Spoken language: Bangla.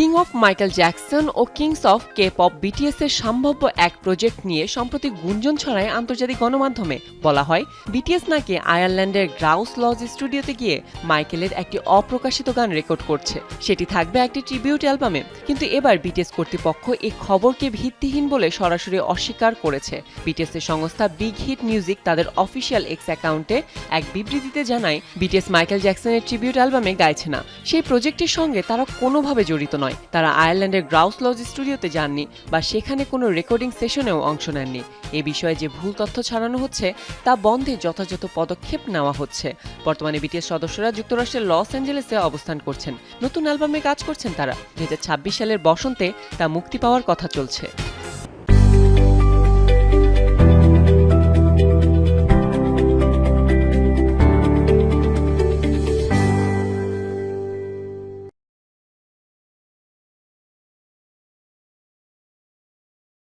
King of Michael Jackson O kings of K pop BTS এর সম্ভাব্য এক প্রজেক্ট নিয়ে সম্প্রতি গুঞ্জন ছড়ায় আন্তর্জাতিক গণমাধ্যমে। বলা হয় বিটিএস নাকি আয়ারল্যান্ডের গ্রাউস লজ স্টুডিওতে গিয়ে মাইকেলের একটি অপ্রকাশিত গান রেকর্ড করছে। সেটি থাকবে একটি ট্রিবিউট অ্যালবামে কিন্তু এবার বিটিএস কর্তৃপক্ষ এই খবরকে ভিত্তিহীন বলে সরাসরি অস্বীকার করেছে। বিটিএস এর সংস্থা বিগ হিট মিউজিক তাদের অফিসিয়াল এক্স অ্যাকাউন্টে এক বিবৃতিতে জানায় বিটিএস মাইকেল জ্যাকসনের ট্রিবিউট অ্যালবামে গাইছে না। সেই প্রজেক্টের সঙ্গে তারা কোনোভাবে জড়িত নয়। তারা আয়ারল্যান্ডের গ্রাউস লজ স্টুডিওতে যাননি বা সেখানে কোনো রেকর্ডিং সেশনেও অংশ নেননি। এ বিষয়ে যে ভুল তথ্য ছাড়ানো হচ্ছে, তা বন্ধে যথাযথ পদক্ষেপ নেওয়া হচ্ছে। বর্তমানে বিটিএস সদস্যরা যুক্তরাষ্ট্রের লস অ্যাঞ্জেলেসে অবস্থান করছেন। নতুন অ্যালবামে কাজ করছেন তারা। দুই হাজার ছাব্বিশ সালের বসন্তে তা মুক্তি পাওয়ার কথা চলছে।